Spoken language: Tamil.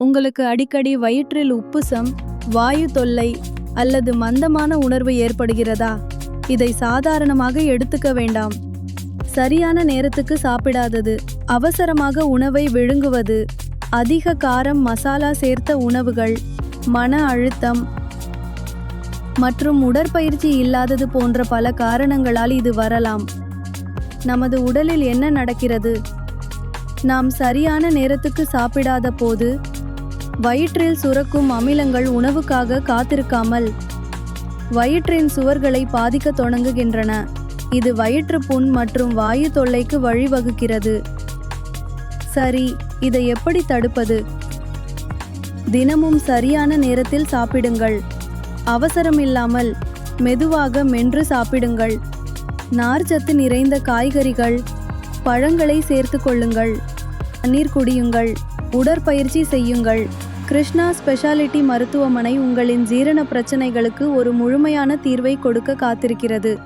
உங்களுக்கு அடிக்கடி வயிற்றில் உப்புசம் வாயு தொல்லை அல்லது மந்தமான உணர்வு ஏற்படுகிறதா? இதை சாதாரணமாக எடுத்துக்க வேண்டாம். சரியான நேரத்துக்கு சாப்பிடாதது அவசரமாக உணவை விழுங்குவது அதிக காரம் மசாலா சேர்த்த உணவுகள் மன அழுத்தம் மற்றும் உடற்பயிற்சி இல்லாதது போன்ற பல காரணங்களால் இது வரலாம். நமது உடலில் என்ன நடக்கிறது? நாம் சரியான நேரத்துக்கு சாப்பிடாத போது வயிற்றில் சுரக்கும் அமிலங்கள் உணவுக்காக காத்திருக்காமல் வயிற்றின் சுவர்களை பாதிக்க தொடங்குகின்றன. இது வயிற்று புண் மற்றும் வாயு தொல்லைக்கு வழிவகுக்கிறது. சரி இதை எப்படி தடுப்பது? தினமும் சரியான நேரத்தில் சாப்பிடுங்கள். அவசரம் இல்லாமல் மெதுவாக மென்று சாப்பிடுங்கள். நார்ச்சத்து நிறைந்த காய்கறிகள் பழங்களை சேர்த்து கொள்ளுங்கள். தண்ணீர் குடியுங்கள். உடற்பயிற்சி செய்யுங்கள். கிருஷ்ணா ஸ்பெஷாலிட்டி மருத்துவமனை உங்களின் ஜீரண பிரச்சனைகளுக்கு ஒரு முழுமையான தீர்வை கொடுக்க காத்திருக்கிறது.